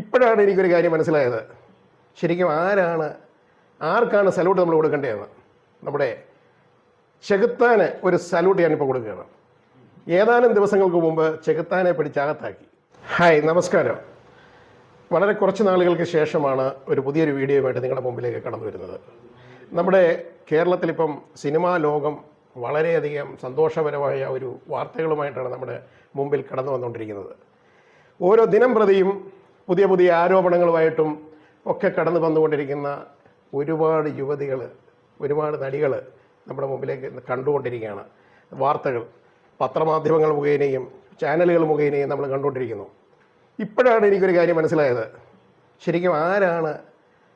ഇപ്പോഴാണ് എനിക്കൊരു കാര്യം മനസ്സിലായത്. ശരിക്കും ആരാണ് ആർക്കാണ് സല്യൂട്ട് നമ്മൾ കൊടുക്കേണ്ടതെന്ന്. നമ്മുടെ ചെകുത്താന് ഒരു സല്യൂട്ട് ഞാനിപ്പോൾ കൊടുക്കുകയാണ്. ഏതാനും ദിവസങ്ങൾക്ക് മുമ്പ് ചെകുത്താനെ പിടിച്ചകത്താക്കി ഹായ് നമസ്കാരം. വളരെ കുറച്ച് നാളുകൾക്ക് ശേഷമാണ് ഒരു പുതിയൊരു വീഡിയോയുമായിട്ട് നിങ്ങളുടെ മുമ്പിലേക്ക് കടന്നു വരുന്നത്. നമ്മുടെ കേരളത്തിലിപ്പം സിനിമാ ലോകം വളരെയധികം സന്തോഷപരമായ ഒരു വാർത്തകളുമായിട്ടാണ് നമ്മുടെ മുമ്പിൽ കടന്നു വന്നുകൊണ്ടിരിക്കുന്നത്. ഓരോ ദിനം പ്രതിയും പുതിയ പുതിയ ആരോപണങ്ങളുമായിട്ടും ഒക്കെ കടന്നു വന്നുകൊണ്ടിരിക്കുന്ന ഒരുപാട് യുവതികൾ ഒരുപാട് നടികൾ നമ്മുടെ മുമ്പിലേക്ക് കണ്ടുകൊണ്ടിരിക്കുകയാണ്. വാർത്തകൾ പത്രമാധ്യമങ്ങൾ മുഖേനയും ചാനലുകൾ മുഖേനയും നമ്മൾ കണ്ടുകൊണ്ടിരിക്കുന്നു. ഇപ്പോഴാണ് എനിക്കൊരു കാര്യം മനസ്സിലായത്. ശരിക്കും ആരാണ്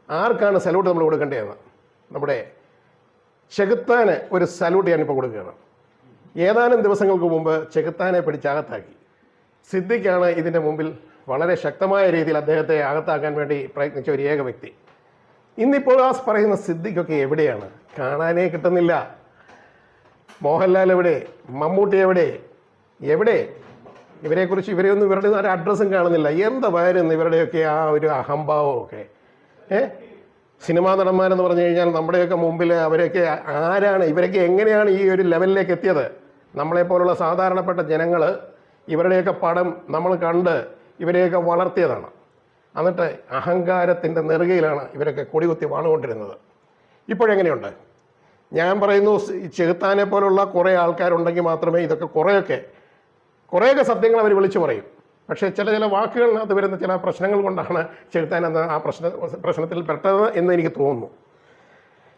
ആർക്കാണ് സല്യൂട്ട് നമ്മൾ കൊടുക്കേണ്ടതെന്ന്. നമ്മുടെ ചെകുത്താന് ഒരു സല്യൂട്ട് ഞാനിപ്പോൾ കൊടുക്കുകയാണ്. ഏതാനും ദിവസങ്ങൾക്ക് മുമ്പ് ചെകുത്താനെ പിടിച്ചകത്താക്കി സിദ്ദിഖാണ് ഇതിന്റെ മുമ്പിൽ വളരെ ശക്തമായ രീതിയിൽ അദ്ദേഹത്തെ അകത്താക്കാൻ വേണ്ടി പ്രയത്നിച്ച ഒരു ഏക വ്യക്തി. ഇന്നിപ്പോൾ ആ പറയുന്ന സിദ്ദിഖൊക്കെ എവിടെയാണ്? കാണാനേ കിട്ടുന്നില്ല. മോഹൻലാൽ എവിടെ? മമ്മൂട്ടി എവിടെ? എവിടെ? ഇവരെക്കുറിച്ച് ഇവരെയൊന്നും ഇവരുടെ ഒരു അഡ്രസ്സും കാണുന്നില്ല. എന്താ എന്തായിരുന്നു ഇവരുടെയൊക്കെ ആ ഒരു അഹംഭാവമൊക്കെ? ഏ? സിനിമാ നടന്മാരെന്ന് പറഞ്ഞു കഴിഞ്ഞാൽ നമ്മുടെയൊക്കെ മുമ്പിൽ അവരൊക്കെ ആരാണ്? ഇവരൊക്കെ എങ്ങനെയാണ് ഈ ഒരു ലെവലിലേക്ക് എത്തിയത്? നമ്മളെപ്പോലുള്ള സാധാരണപ്പെട്ട ജനങ്ങൾ ഇവരുടെയൊക്കെ പടം നമ്മൾ കണ്ട് ഇവരെയൊക്കെ വളർത്തിയതാണ്. എന്നിട്ട് അഹങ്കാരത്തിന്റെ നെറുകയിലാണ് ഇവരൊക്കെ കൊടികുത്തി വാണുകൊണ്ടിരുന്നത്. ഇപ്പോഴെങ്ങനെയുണ്ട്? ഞാൻ പറയുന്നു ചെകുത്താനെ പോലുള്ള കുറേ ആൾക്കാരുണ്ടെങ്കിൽ മാത്രമേ ഇതൊക്കെ കുറേയൊക്കെ കുറേയൊക്കെ സത്യങ്ങൾ അവർ വിളിച്ചു പറയും. പക്ഷേ ചില ചില വാക്കുകളിനകത്ത് വരുന്ന ചില പ്രശ്നങ്ങൾ കൊണ്ടാണ് ചെകുത്താൻ എന്ന ആ പ്രശ്ന പ്രശ്നത്തിൽ പെട്ടത് എന്ന് എനിക്ക് തോന്നുന്നു.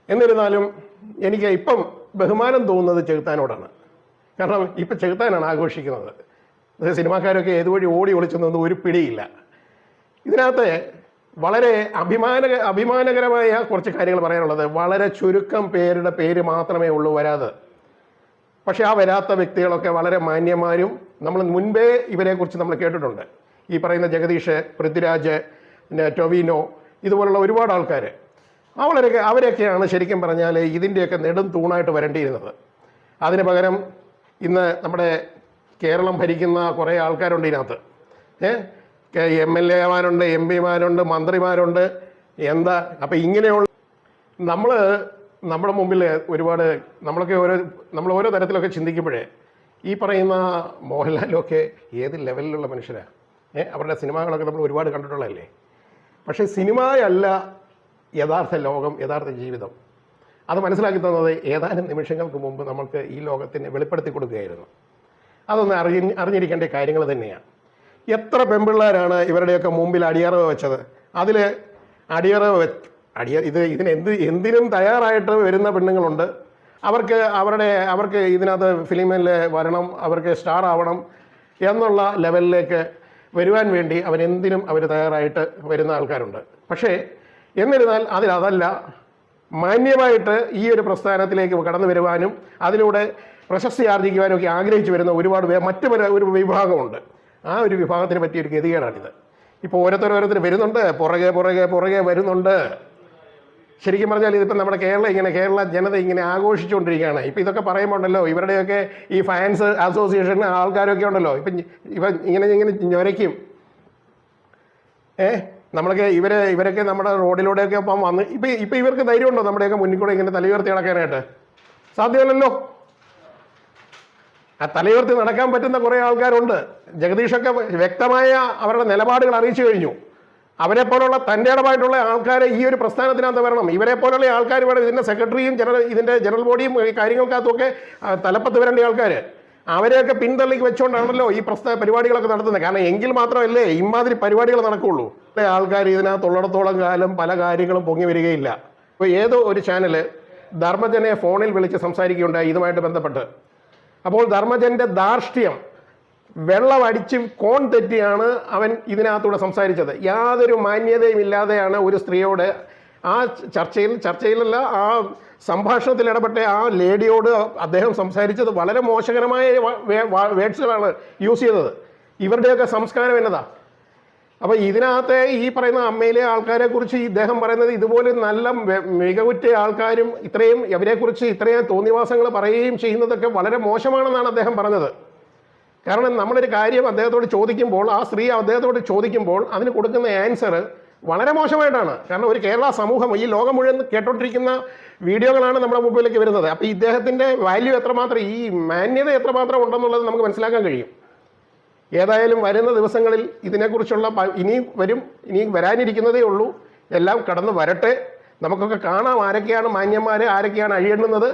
എന്നിരുന്നാലും എനിക്ക് ഇപ്പം ബഹുമാനം തോന്നുന്നത് ചെകുത്താനോടാണ്. കാരണം ഇപ്പം ചെകുത്താനാണ് ആഘോഷിക്കുന്നത്. സിനിമാക്കാരൊക്കെ ഏതുവഴി ഓടി ഒളിച്ചെന്നൊന്നും ഒരു പിടിയില്ല. ഇതിനകത്ത് വളരെ അഭിമാന അഭിമാനകരമായ കുറച്ച് കാര്യങ്ങൾ പറയാനുള്ളത്. വളരെ ചുരുക്കം പേരുടെ പേര് മാത്രമേ ഉള്ളൂ വരാതെ. പക്ഷെ ആ വരാത്ത വ്യക്തികളൊക്കെ വളരെ മാന്യന്മാരും നമ്മൾ മുൻപേ ഇവരെക്കുറിച്ച് നമ്മൾ കേട്ടിട്ടുണ്ട്. ഈ പറയുന്ന ജഗദീഷ് പൃഥ്വിരാജ് പിന്നെ ടൊവിനോ ഇതുപോലുള്ള ഒരുപാട് ആൾക്കാർ അവരൊക്കെ അവരൊക്കെയാണ് ശരിക്കും പറഞ്ഞാൽ ഇതിന്റെയൊക്കെ നെടും തൂണായിട്ട് വരേണ്ടിയിരുന്നത്. അതിന് പകരം ഇന്ന് നമ്മുടെ കേരളം ഭരിക്കുന്ന കുറേ ആൾക്കാരുണ്ട് ഇതിനകത്ത്. ഏഹ് എം എൽ എമാരുണ്ട് എം പിമാരുണ്ട് മന്ത്രിമാരുണ്ട്. എന്താ? അപ്പം ഇങ്ങനെയുള്ള നമ്മൾ നമ്മുടെ മുമ്പിൽ ഒരുപാട് നമ്മളൊക്കെ ഓരോ നമ്മൾ ഓരോ തരത്തിലൊക്കെ ചിന്തിക്കുമ്പോഴേ ഈ പറയുന്ന മോഹൻലാലൊക്കെ ഏത് ലെവലിലുള്ള മനുഷ്യരാണ് ഏഹ് അവരുടെ സിനിമകളൊക്കെ നമ്മൾ ഒരുപാട് കണ്ടിട്ടുള്ളതല്ലേ? പക്ഷേ സിനിമയല്ല യഥാർത്ഥ ലോകം യഥാർത്ഥ ജീവിതം. അത് മനസ്സിലാക്കി തന്നത് ഏതാനും നിമിഷങ്ങൾക്ക് മുമ്പ് നമ്മൾക്ക് ഈ ലോകത്തിന് വെളിപ്പെടുത്തി കൊടുക്കുകയായിരുന്നു. അതൊന്ന് അറിഞ്ഞ അറിഞ്ഞിരിക്കേണ്ട കാര്യങ്ങൾ തന്നെയാണ്. എത്ര പെൺപിള്ളേരാണ് ഇവരുടെയൊക്കെ മുമ്പിൽ അടിയറവ് വെച്ചത്? അതിൽ അടിയറവ് അടിയ ഇത് ഇതിന് എന്ത് എന്തിനും തയ്യാറായിട്ട് വരുന്ന പെണ്ണുങ്ങളുണ്ട്. അവർക്ക് അവരുടെ അവർക്ക് ഇതിനകത്ത് ഫിലിമിൽ വരണം അവർക്ക് സ്റ്റാർ ആവണം എന്നുള്ള ലെവലിലേക്ക് വരുവാൻ വേണ്ടി അവരെന്തിനും അവർ തയ്യാറായിട്ട് വരുന്ന ആൾക്കാരുണ്ട്. പക്ഷേ എന്നിരുന്നാൽ അതിലതല്ല മാന്യമായിട്ട് ഈ ഒരു പ്രസ്ഥാനത്തിലേക്ക് കടന്നു വരുവാനും അതിലൂടെ പ്രശസ്തി ആർജിക്കുവാനും ഒക്കെ ആഗ്രഹിച്ചു വരുന്ന ഒരുപാട് മറ്റു പല ഒരു വിഭാഗമുണ്ട്. ആ ഒരു വിഭാഗത്തിന് പറ്റിയ ഒരു ഗതികേടാണിത്. ഇപ്പോൾ ഓരോരുത്തർ ഓരോരുത്തർ വരുന്നുണ്ട്. പുറകെ പുറകെ പുറകെ വരുന്നുണ്ട്. ശരിക്കും പറഞ്ഞാൽ ഇതിപ്പോൾ നമ്മുടെ കേരളം ഇങ്ങനെ കേരള ജനത ഇങ്ങനെ ആഘോഷിച്ചുകൊണ്ടിരിക്കുകയാണ്. ഇപ്പം ഇതൊക്കെ പറയുമ്പോൾ ഉണ്ടല്ലോ ഇവരുടെയൊക്കെ ഈ ഫാൻസ് അസോസിയേഷൻ ആൾക്കാരൊക്കെ ഉണ്ടല്ലോ. ഇപ്പം ഇവ ഇങ്ങനെ ഇങ്ങനെ ഞൊരയ്ക്കും. ഏ? നമ്മളൊക്കെ ഇവരെ ഇവരൊക്കെ നമ്മുടെ റോഡിലൂടെയൊക്കെ ഇപ്പം വന്ന് ഇപ്പം ഇപ്പം ഇവർക്ക് ധൈര്യമുണ്ടോ? നമ്മുടെയൊക്കെ മുന്നിൽ കൂടെ ഇങ്ങനെ തലയുയർത്തി കിടക്കാനായിട്ട് സാധ്യമല്ലല്ലോ. ആ തലയുയർത്തി നടക്കാൻ പറ്റുന്ന കുറേ ആൾക്കാരുണ്ട്. ജഗദീഷൊക്കെ വ്യക്തമായ അവരുടെ നിലപാടുകൾ അറിയിച്ചു കഴിഞ്ഞു. അവരെ പോലുള്ള തന്റെ ഇടമായിട്ടുള്ള ആൾക്കാരെ ഈ ഒരു പ്രസ്ഥാനത്തിനകത്ത് വരണം. ഇവരെ പോലുള്ള ആൾക്കാർ ഇവിടെ ഇതിന്റെ സെക്രട്ടറിയും ജനറൽ ഇതിന്റെ ജനറൽ ബോഡിയും കാര്യങ്ങൾക്കകത്തൊക്കെ തലപ്പത്ത് വരേണ്ട ആൾക്കാർ അവരെയൊക്കെ പിന്തള്ളിക്ക് വെച്ചുകൊണ്ടാണല്ലോ ഈ പ്രസ്ഥാന പരിപാടികളൊക്കെ നടത്തുന്നത്. കാരണം എങ്കിൽ മാത്രമല്ലേ ഇമാതിരി പരിപാടികൾ നടക്കുകയുള്ളൂ. ആൾക്കാർ ഇതിനകത്തുള്ളിടത്തോളം കാലം പല കാര്യങ്ങളും പൊങ്ങി വരികയില്ല. ഇപ്പോൾ ഏതോ ഒരു ചാനൽ ധർമ്മജനെ ഫോണിൽ വിളിച്ച് സംസാരിക്കുകയുണ്ടായി. ഇതുമായിട്ട് ബന്ധപ്പെട്ട്. അപ്പോൾ ധർമ്മജന്റെ ധാർഷ്ട്യം വെള്ളം അടിച്ച് കോൺ തെറ്റിയാണ് അവൻ ഇതിനകത്തൂടെ സംസാരിച്ചത്. യാതൊരു മാന്യതയും ഇല്ലാതെയാണ് ഒരു സ്ത്രീയോട് ആ ചർച്ചയിൽ ചർച്ചയിലല്ല ആ സംഭാഷണത്തിൽ ഇടപെട്ട ആ ലേഡിയോട് അദ്ദേഹം സംസാരിച്ചത് വളരെ മോശകരമായ വേഡ്സുകളാണ് യൂസ് ചെയ്തത്. ഇവരുടെയൊക്കെ സംസ്കാരം എന്നതാ? അപ്പോൾ ഇതിനകത്തെ ഈ പറയുന്ന അമ്മയിലെ ആൾക്കാരെ കുറിച്ച് ഇദ്ദേഹം പറയുന്നത് ഇതുപോലെ നല്ല മികവുറ്റ ആൾക്കാരും ഇത്രയും ഇവരെക്കുറിച്ച് ഇത്രയും തോന്നിവാസങ്ങൾ പറയുകയും ചെയ്യുന്നതൊക്കെ വളരെ മോശമാണെന്നാണ് അദ്ദേഹം പറഞ്ഞത്. കാരണം നമ്മളൊരു കാര്യം അദ്ദേഹത്തോട് ചോദിക്കുമ്പോൾ ആ സ്ത്രീ അദ്ദേഹത്തോട് ചോദിക്കുമ്പോൾ അതിന് കൊടുക്കുന്ന ആൻസർ വളരെ മോശമായിട്ടാണ്. കാരണം ഒരു കേരള സമൂഹം ഈ ലോകം മുഴുവൻ കേട്ടോണ്ടിരിക്കുന്ന വീഡിയോകളാണ് നമ്മുടെ മുമ്പിലേക്ക് വരുന്നത്. അപ്പോൾ ഇദ്ദേഹത്തിന്റെ വാല്യൂ എത്രമാത്രം ഈ മാന്യത എത്രമാത്രം ഉണ്ടെന്നുള്ളത് നമുക്ക് മനസ്സിലാക്കാൻ കഴിയും. ഏതായാലും വരുന്ന ദിവസങ്ങളിൽ ഇതിനെക്കുറിച്ചുള്ള ഇനിയും വരും ഇനിയും വരാനിരിക്കുന്നതേ ഉള്ളൂ. എല്ലാം കടന്നു വരട്ടെ. നമുക്കൊക്കെ കാണാം ആരൊക്കെയാണ് മാന്യന്മാർ ആരൊക്കെയാണ് അഴിയണ്ണുന്നത്.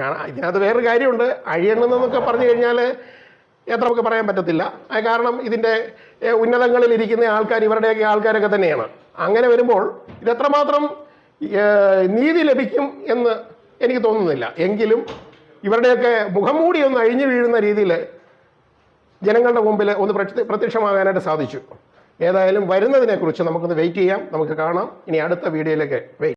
കാണാം ഇതിനകത്ത് വേറൊരു കാര്യമുണ്ട്. അഴിയണ്ണുന്നതെന്നൊക്കെ പറഞ്ഞു കഴിഞ്ഞാൽ എത്ര നമുക്ക് പറയാൻ പറ്റത്തില്ല. കാരണം ഇതിന്റെ ഉന്നതങ്ങളിൽ ഇരിക്കുന്ന ആൾക്കാർ ഇവരുടെയൊക്കെ ആൾക്കാരൊക്കെ തന്നെയാണ്. അങ്ങനെ വരുമ്പോൾ ഇതെത്രമാത്രം നീതി ലഭിക്കും എന്ന് എനിക്ക് തോന്നുന്നില്ല. എങ്കിലും ഇവരുടെയൊക്കെ മുഖംമൂടി ഒന്ന് അഴിഞ്ഞു വീഴുന്ന രീതിയിൽ ജനങ്ങളുടെ മുമ്പിൽ ഒന്ന് പ്രത്യക്ഷമാകാനായിട്ട് സാധിച്ചു. ഏതായാലും വരുന്നതിനെക്കുറിച്ച് നമുക്കൊന്ന് വെയിറ്റ് ചെയ്യാം. നമുക്ക് കാണാം. ഇനി അടുത്ത വീഡിയോയിലേക്ക് വെയിറ്റ്